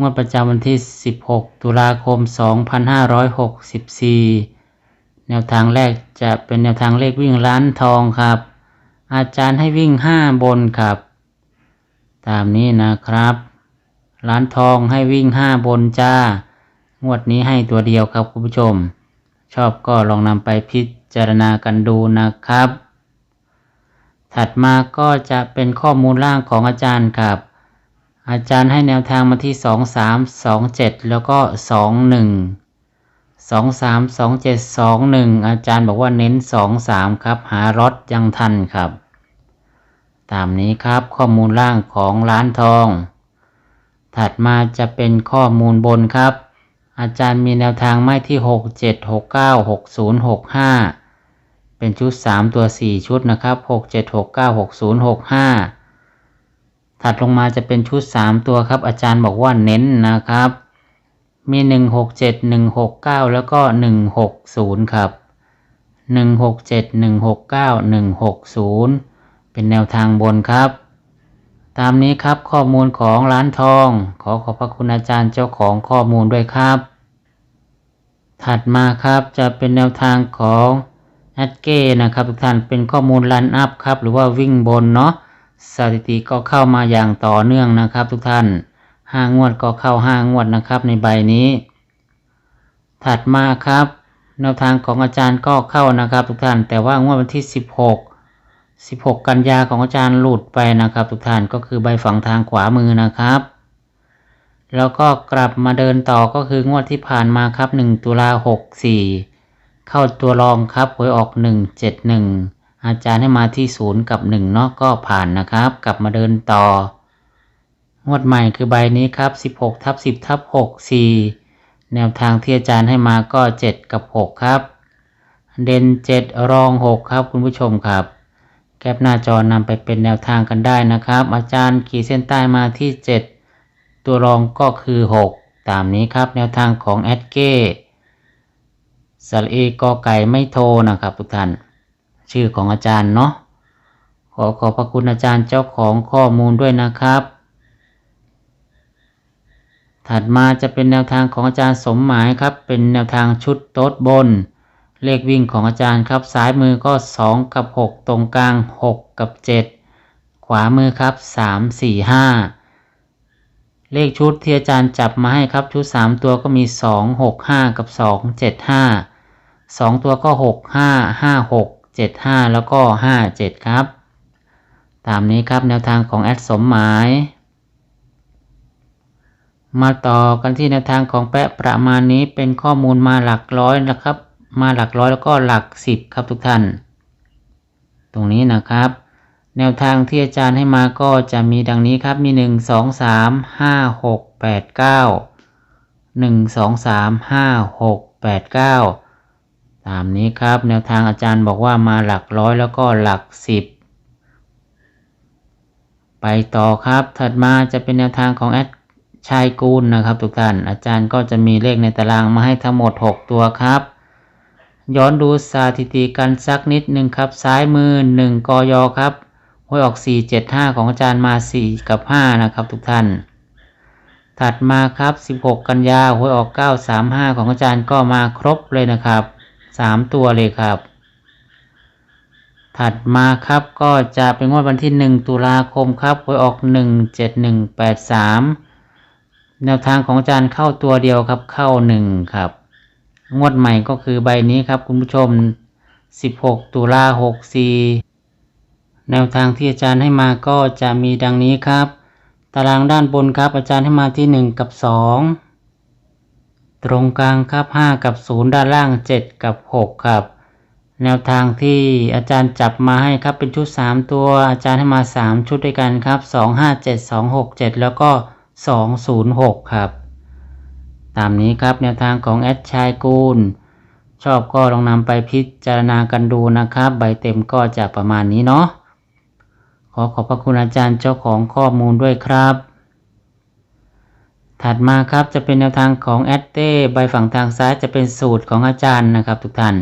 งวดประจำวันที่ 16 ตุลาคม 2564 แนวทางแรกจะเป็นแนวทางเลขวิ่งล้านทองครับ อาจารย์ให้วิ่ง 5 บนครับ ตามนี้นะครับล้านทองให้วิ่ง 5 บนจ้า งวดนี้ให้ตัวเดียวครับคุณผู้ชม ชอบก็ลองนำไปพิจารณากันดูนะครับ ถัดมาก็จะเป็นข้อมูลล่างของอาจารย์ครับ อาจารย์ให้แนวทางมาที่2 3 2 7แล้วก็2 1 2 3 2 7 2 1อาจารย์บอกว่าเน้น2 3ครับ หารถยังทันครับ ตามนี้ครับข้อมูลล่างของร้านทอง ถัดมาจะเป็นข้อมูลบนครับ อาจารย์มีแนวทางไม้ที่6 7 6 9 6 0 6 5เป็นชุด3ตัว4ชุดนะครับ6 7 6 9 6 0 6 5 ถัดลงมาจะเป็นชุด 3 ตัวครับ อาจารย์บอกว่าเน้นนะครับ มี 1 6 7 1 6 9 แล้วก็ 1 6 0 ครับ 1 6 7 1 6 9 1 6 0 เป็นแนวทางบนครับ ตามนี้ครับข้อมูลของร้านทอง ขอขอบพระคุณอาจารย์เจ้าของข้อมูลด้วยครับ ถัดมาครับจะเป็นแนวทางของแอดเก้นะครับทุกท่านเป็นข้อมูลรันอัพครับ หรือว่าวิ่งบนเนาะ สถิติก็เข้ามาอย่างต่อเนื่องนะครับ ทุกท่านห้างวดก็เข้าห้างวดนะครับในใบนี้ ถัดมาครับ แนวทางของอาจารย์ก็เข้านะครับ ทุกท่าน แต่ว่างวดวันที่ 16 16 กันยาของอาจารย์หลุดไปนะครับ ทุกท่านก็คือใบฝั่งทางขวามือนะครับ แล้วก็กลับมาเดินต่อก็คืองวดที่ผ่านมาครับ 1 ตุลา64 เข้าตัวรองครับหวยออก 171 อาจารย์ให้มาที่0กับ1เนาะก็ผ่านนะครับ กลับมาเดินต่องวดใหม่คือใบนี้ครับ16ทับ10ทับ6 4แนวทางที่อาจารย์ให้มาก็7กับ6ครับ เด่น7รอง6ครับคุณผู้ชมครับ แคปหน้าจอนำไปเป็นแนวทางกันได้นะครับ อาจารย์ขีดเส้นใต้มาที่7ตัวรองก็คือ6ตามนี้ครับแนวทางของแอดเก้สระเอกอไก่ไม่โทนะครับทุกท่าน ชื่อของอาจารย์เนาะขอขอบพระคุณอาจารย์เจ้าของข้อมูลด้วยนะครับ ถัดมาจะเป็นแนวทางของอาจารย์สมหมายครับ เป็นแนวทางชุดโต๊ดบน เลขวิ่งของอาจารย์ครับ ซ้ายมือก็ 2 กับ 6 ตรงกลาง 6 กับ 7 ขวามือครับ 3 4 5เลขชุดที่อาจารย์จับมาให้ครับชุด 3 ตัวก็มี 2 6 5 กับ 2 7 5 2 ตัวก็ 6 5 5 6 7 5 แล้วก็ 5 7 ครับ ตามนี้ครับแนวทางของแอดสมหมาย มาต่อกันที่แนวทางของแปะประมาณนี้เป็นข้อมูลมาหลักร้อยนะครับ มาหลักร้อยแล้วก็หลักสิบครับทุกท่าน ตรงนี้นะครับ แนวทางที่อาจารย์ให้มาก็จะมีดังนี้ครับมี 1 2 3 5 6 8 9 1 2 3 5 6 8 9 ตามนี้ครับ แนวทางอาจารย์บอกว่ามาหลักร้อยแล้วก็หลักสิบไปต่อครับ ถัดมาจะเป็นแนวทางของแอดชายกูลนะครับ ทุกท่าน อาจารย์ก็จะมีเลขในตารางมาให้ทั้งหมด 6 ตัวครับ ย้อนดูสถิติกันสักนิดหนึ่งครับ ซ้ายมือ 1กยครับหวยออก 4 7 5 ของอาจารย์มา 4 กับ 5 นะครับ ทุกท่าน ถัดมาครับ 16 กันยาหวยออก 9 3 5 ของอาจารย์ก็มาครบเลยนะครับ 3ตัวเลยครับ ถัดมาครับก็จะเป็นงวดวันที่1ตุลาคมครับหวยออก1 7 1 8 3แปดสามแนวทางของอาจารย์เข้าตัวเดียวครับเข้า1ครับ งวดใหม่ก็คือใบนี้ครับคุณผู้ชม16ตุลา64แนวทางที่อาจารย์ให้มาก็จะมีดังนี้ครับ ตารางด้านบนครับอาจารย์ให้มาที่1กับ2 ตรงกลางครับ 5 กับ 0 ด้านล่าง 7 กับ 6 ครับ แนวทางที่อาจารย์จับมาให้ครับเป็นชุด 3 ตัวอาจารย์ให้มา 3 ชุดด้วยกันครับ 2 5 7 2 6 7 แล้วก็ 206 ครับ ตามนี้ครับแนวทางของแอดชายกูล ชอบก็ลองนำไปพิจารณากันดูนะครับ ใบเต็มก็จะประมาณนี้เนาะขอขอบพระคุณอาจารย์เจ้าของข้อมูลด้วยครับ ถัดมาครับจะเป็นแนวทางของแอดเต้ใบฝั่งทางซ้ายจะเป็นสูตรของอาจารย์นะครับ ทุกท่าน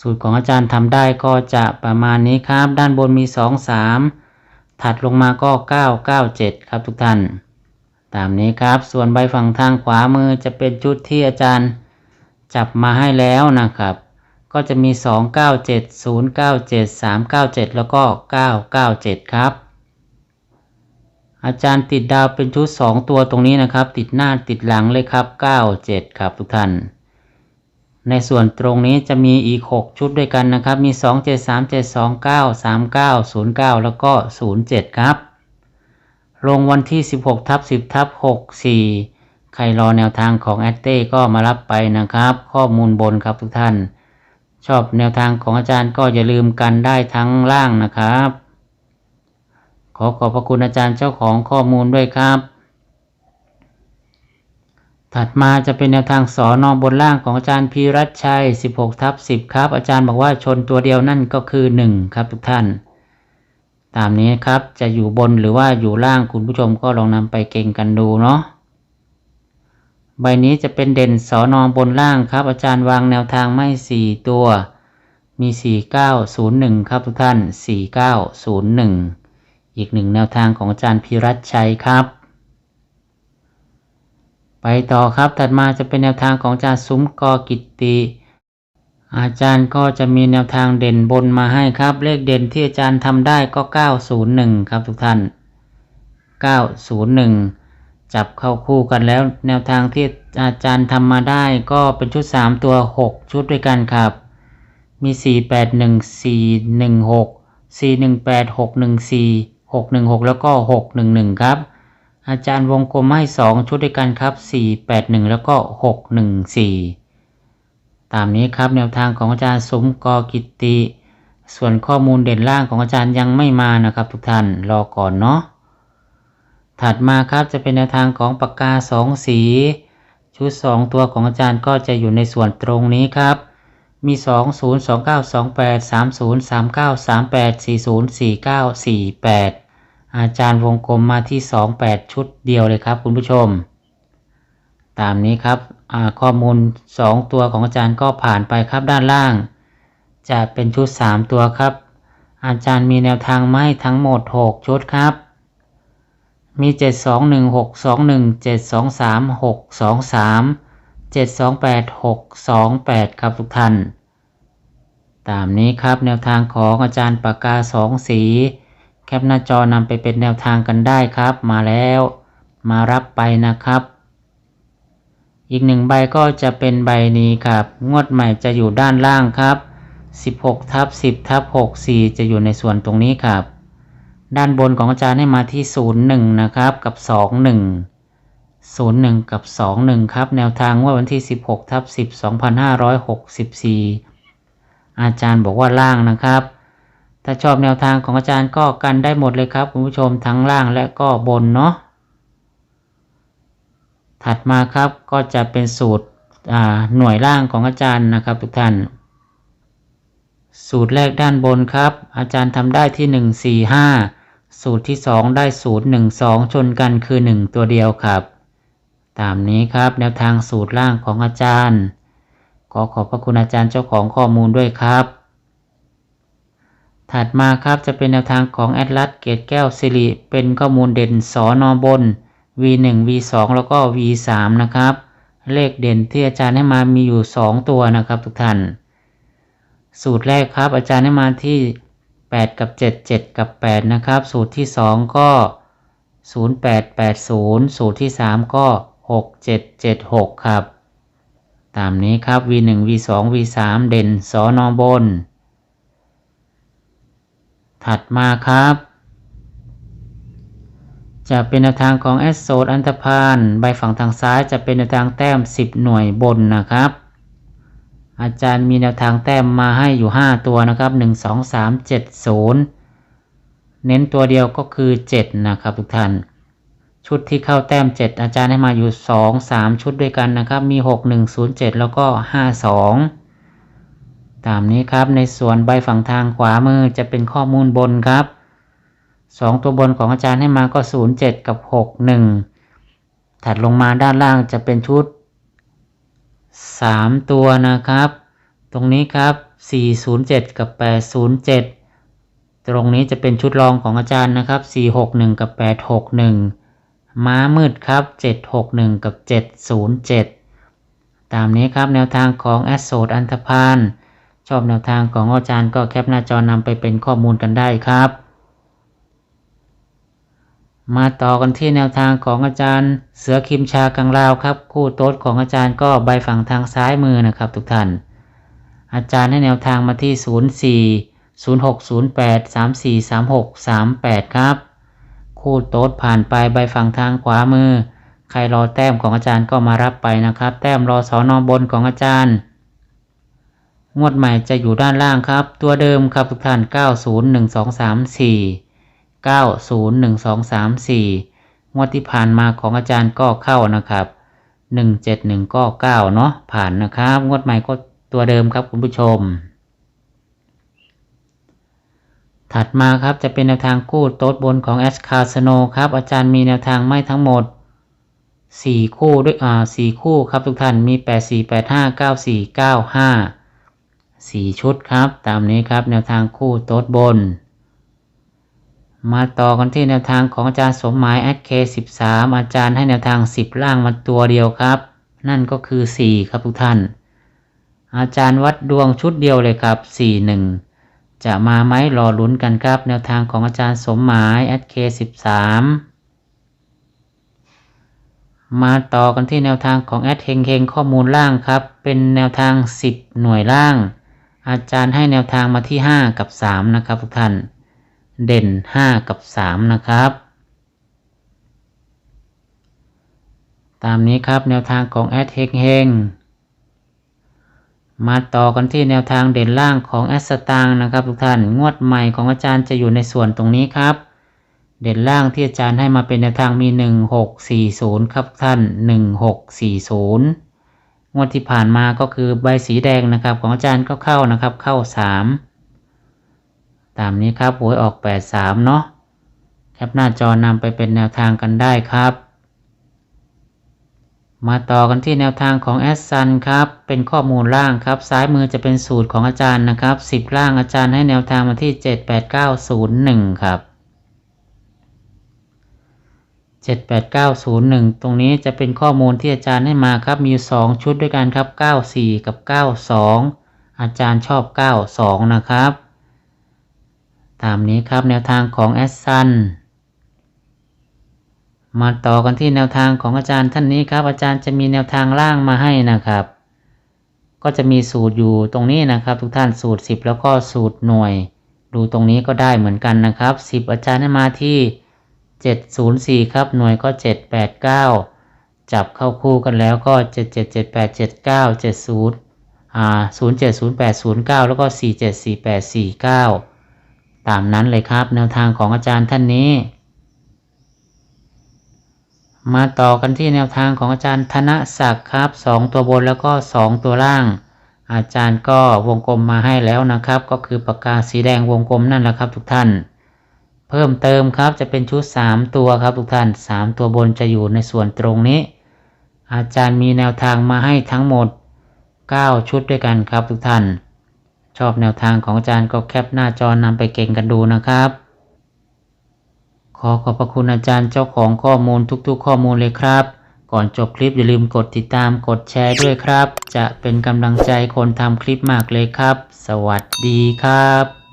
สูตรของอาจารย์ทำได้ก็จะประมาณนี้ครับ ด้านบนมี 2 3 ถัดลงมาก็ 9 9 7 ครับทุกท่าน ตามนี้ครับส่วนใบฝั่งทางขวามือจะเป็นชุดที่อาจารย์จับมาให้แล้วนะครับ ก็จะมี 2 9 7 0 9 7 3 9 7 แล้วก็ 9 9 7 ครับ อาจารย์ติดดาวเป็นชุด 2 ตัวตรงนี้นะครับ ติดหน้าติดหลังเลยครับ 9 7 ครับทุกท่าน ในส่วนตรงนี้จะมีอีก 6 ชุดด้วยกันนะครับ มี 2 7 3 7 2 9 3 9 0 9 แล้วก็ 0 7 ครับ ลงวันที่ 16ทับ10ทับ6 4 ใครรอแนวทางของแอตเต้ก็มารับไปนะครับ ข้อมูลบนครับทุกท่าน ชอบแนวทางของอาจารย์ก็อย่าลืมกันได้ทั้งล่างนะครับ ขอขอบพระคุณอาจารย์เจ้าของข้อมูลด้วยครับ ถัดมาจะเป็นแนวทางสอนอบนล่างของอาจารย์พีรัชชัย 16ทับ10 ครับ อาจารย์บอกว่าชนตัวเดียวนั่นก็คือ 1 ครับทุกท่าน ตามนี้ครับจะอยู่บนหรือว่าอยู่ล่างคุณผู้ชมก็ลองนำไปเก่งกันดูเนาะใบนี้จะเป็นเด่นสอนอบนล่างครับ อาจารย์วางแนวทางไม่ 4 ตัว มี 4901 ครับทุกท่าน 4901 อีกหนึ่งแนวทางของอาจารย์พิรัชชัยครับ ไปต่อครับถัดมาจะเป็นแนวทางของอาจารย์ซุ้มกอกิตติ อาจารย์ก็จะมีแนวทางเด่นบนมาให้ครับ เลขเด่นที่อาจารย์ทำได้ก็ 901 ครับทุกท่าน 901 จับเข้าคู่กันแล้วแนวทางที่อาจารย์ทำมาได้ก็เป็นชุด 3 ตัว 6 ชุดด้วยกันครับ มี 481 416 418 614 616 แล้วก็ 611 ครับ อาจารย์วงกลมให้ 2 ชุดด้วยกันครับ 481 แล้วก็ 614 ตามนี้ครับแนวทางของอาจารย์สมกอกิติ ส่วนข้อมูลเด่นล่างของอาจารย์ยังไม่มานะครับทุกท่านรอก่อนเนาะถัดมาครับจะเป็นแนวทางของปากกา 2 สี ชุด 2 ตัวของอาจารย์ก็จะอยู่ในส่วนตรงนี้ครับ มี 2 0 2 9 2 8 3 0 3 9 3 8 4 0 4 9 4 8 อาจารย์วงกลมมาที่ 2 8 ชุดเดียวเลยครับคุณผู้ชม ตามนี้ครับข้อมูล 2 ตัวของอาจารย์ก็ผ่านไปครับด้านล่าง จะเป็นชุด 3 ตัวครับ อาจารย์มีแนวทางมาให้ทั้งหมด 6 ชุดครับ มี 7 2 1 6 2 1 7 2 3 6 2 3 7 2 8 6 2 8 ครับทุกท่าน ตามนี้ครับแนวทางของอาจารย์ปากกา2สี แคปหน้าจอนำไปเป็นแนวทางกันได้ครับ มาแล้ว มารับไปนะครับ อีกหนึ่งใบก็จะเป็นใบนี้ครับ งวดใหม่จะอยู่ด้านล่างครับ 16ทับ10ทับ64 จะอยู่ในส่วนตรงนี้ครับ ด้านบนของอาจารย์ให้มาที่ 01 นะครับ กับ 21 01 กับ 21 ครับ แนวทางว่าวันที่ 16ทับ10 2564 อาจารย์บอกว่าล่างนะครับ ถ้าชอบแนวทางของอาจารย์ก็กันได้หมดเลยครับคุณผู้ชมทั้งล่างและก็บนเนาะถัดมาครับก็จะเป็นสูตรหน่วยล่างของอาจารย์นะครับ ทุกท่าน สูตรแรกด้านบนครับ อาจารย์ทำได้ที่ 1 4 5 สูตรที่ 2 ได้สูตร 1 2 ชนกันคือ 1 ตัวเดียวครับ ตามนี้ครับแนวทางสูตรล่างของอาจารย์ อขอบพระคุณอาจารย์เจ้าของข้อมูลด้วยครับ ถัดมาครับจะเป็นแนวทางของแอดลัสเกตแก้วสิริเป็นข้อมูลเด่นสอนอบน V1 V2 แล้วก็ V3 นะครับ เลขเด่นที่อาจารย์ให้มามีอยู่ 2 ตัวนะครับทุกท่าน สูตรแรกครับอาจารย์ให้มาที่ 8 กับ 7 7 กับ 8 นะครับ สูตรที่ 2 ก็ 0880 สูตรที่ 3 ก็ 6776 ครับ ตามนี้ครับ V1 V2 V3 เด่นสอนอบน ถัดมาครับ จะเป็นแนวทางของแอสโซดอันธพาลใบฝั่งทางซ้ายจะเป็นแนวทางแต้ม 10 หน่วยบนนะครับ อาจารย์มีแนวทางแต้มมาให้อยู่ 5 ตัวนะครับ 1 2 3 7 0 เน้นตัวเดียวก็คือ 7 นะครับทุกท่าน ชุดที่เข้าแต้ม 7 อาจารย์ให้มาอยู่ 2 3 ชุดด้วยกันนะครับ มี 6 1 0 7 แล้วก็ 5 2 ตามนี้ครับในส่วนใบฝั่งทางขวามือจะเป็นข้อมูลบนครับ 2 ตัวบนของอาจารย์ให้มาก็ 0 7 กับ 6 1 ถัดลงมาด้านล่างจะเป็นชุด 3 ตัวนะครับ ตรงนี้ครับ 407 กับ 807 ตรงนี้จะเป็นชุดรองของอาจารย์นะครับ 461 กับ 861 ม้ามืดครับ 761 กับ 707 ตามนี้ครับแนวทางของแอสโซดอันธพาลชอบแนวทางของอาจารย์ก็แคปหน้าจอนำไปเป็นข้อมูลกันได้ครับ มาต่อกันที่แนวทางของอาจารย์เสือคิมชากังลาวครับ คู่โต๊ดของอาจารย์ก็ใบฝั่งทางซ้ายมือนะครับทุกท่าน อาจารย์ให้แนวทางมาที่ 04 06 08 34 36 38 ครับ คู่โต๊ดผ่านไปใบฝั่งทางขวามือ ใครรอแต้มของอาจารย์ก็มารับไปนะครับ แต้มรอสอนอบนของอาจารย์ งวดใหม่จะอยู่ด้านล่างครับ ตัวเดิมครับทุกท่าน 901234 901234 งวดที่ผ่านมาของอาจารย์ก็เข้านะครับ 171ก็9เนาะผ่านนะครับ งวดใหม่ก็ตัวเดิมครับคุณผู้ชม ถัดมาครับจะเป็นแนวทางคู่โต๊ดบนของแอสคาสโนครับอาจารย์มีแนวทางไม่ทั้งหมด 4 คู่ด้วยอ่า4คู่ครับทุกท่านมี 8 4 8 5 9 4 9 5 4 ชุดครับ ตามนี้ครับแนวทางคู่โต๊ดบน มาต่อกันที่แนวทางของอาจารย์สมหมายแอดเค13อาจารย์ให้แนวทาง 10 ล่างมาตัวเดียวครับ นั่นก็คือ 4 ครับทุกท่าน อาจารย์วัดดวงชุดเดียวเลยครับ 41 จะมาไหมรอลุ้นกันครับ แนวทางของอาจารย์สมหมายแอดเค13มาต่อกันที่แนวทางของแอดเฮงเฮงข้อมูลล่างครับ เป็นแนวทาง 10 หน่วยล่าง อาจารย์ให้แนวทางมาที่ 5 กับ 3 นะครับทุกท่าน เด่น 5 กับ 3 นะครับ ตามนี้ครับแนวทางของแอดเฮงเฮง มาต่อกันที่แนวทางเด่นล่างของแอสตางนะครับทุกท่านงวดใหม่ของอาจารย์จะอยู่ในส่วนตรงนี้ครับ เด่นล่างที่อาจารย์ให้มาเป็นแนวทางมี 1640 ครับท่าน 1640 งวดที่ผ่านมาก็คือใบสีแดงนะครับของอาจารย์ก็เข้านะครับเข้า 3 ตามนี้ครับหวยออก 83 เนาะแคปหน้าจอนำไปเป็นแนวทางกันได้ครับ มาต่อกันที่แนวทางของแอสซันครับ เป็นข้อมูลล่างครับ ซ้ายมือจะเป็นสูตรของอาจารย์นะครับ 10 ล่างอาจารย์ให้แนวทางมาที่ 78901 ครับ 78901 ตรงนี้จะเป็นข้อมูลที่อาจารย์ให้มาครับ มี 2 ชุดด้วยกันครับ 94 กับ 92 อาจารย์ชอบ 92 นะครับ ตามนี้ครับแนวทางของแอสซัน มาต่อกันที่แนวทางของอาจารย์ท่านนี้ครับ อาจารย์จะมีแนวทางล่างมาให้นะครับ ก็จะมีสูตรอยู่ตรงนี้นะครับ ทุกท่านสูตร 10 แล้วก็สูตรหน่วย ดูตรงนี้ก็ได้เหมือนกันนะครับ 10 อาจารย์ให้มาที่ 704 ครับ หน่วยก็ 789 จับเข้าคู่กันแล้วก็ 777879 70อ่า070809 แล้วก็ 474849 ตามนั้นเลยครับ แนวทางของอาจารย์ท่านนี้ มาต่อกันที่แนวทางของอาจารย์ธนศักดิ์ครับ 2 ตัวบนแล้วก็ 2 ตัวล่าง อาจารย์ก็วงกลมมาให้แล้วนะครับ ก็คือปากกาสีแดงวงกลมนั่นแหละครับทุกท่าน เพิ่มเติมครับจะเป็นชุด 3 ตัวครับทุกท่าน 3 ตัวบนจะอยู่ในส่วนตรงนี้ อาจารย์มีแนวทางมาให้ทั้งหมด 9 ชุดด้วยกันครับทุกท่าน ชอบแนวทางของอาจารย์ก็แคปหน้าจอนำไปเก่งกันดูนะครับ ขอขอบพระคุณอาจารย์เจ้าของข้อมูลทุกๆ ข้อมูลเลยครับ ก่อนจบคลิปอย่าลืมกดติดตามกดแชร์ด้วยครับ จะเป็นกำลังใจคนทำคลิปมากเลยครับ สวัสดีครับ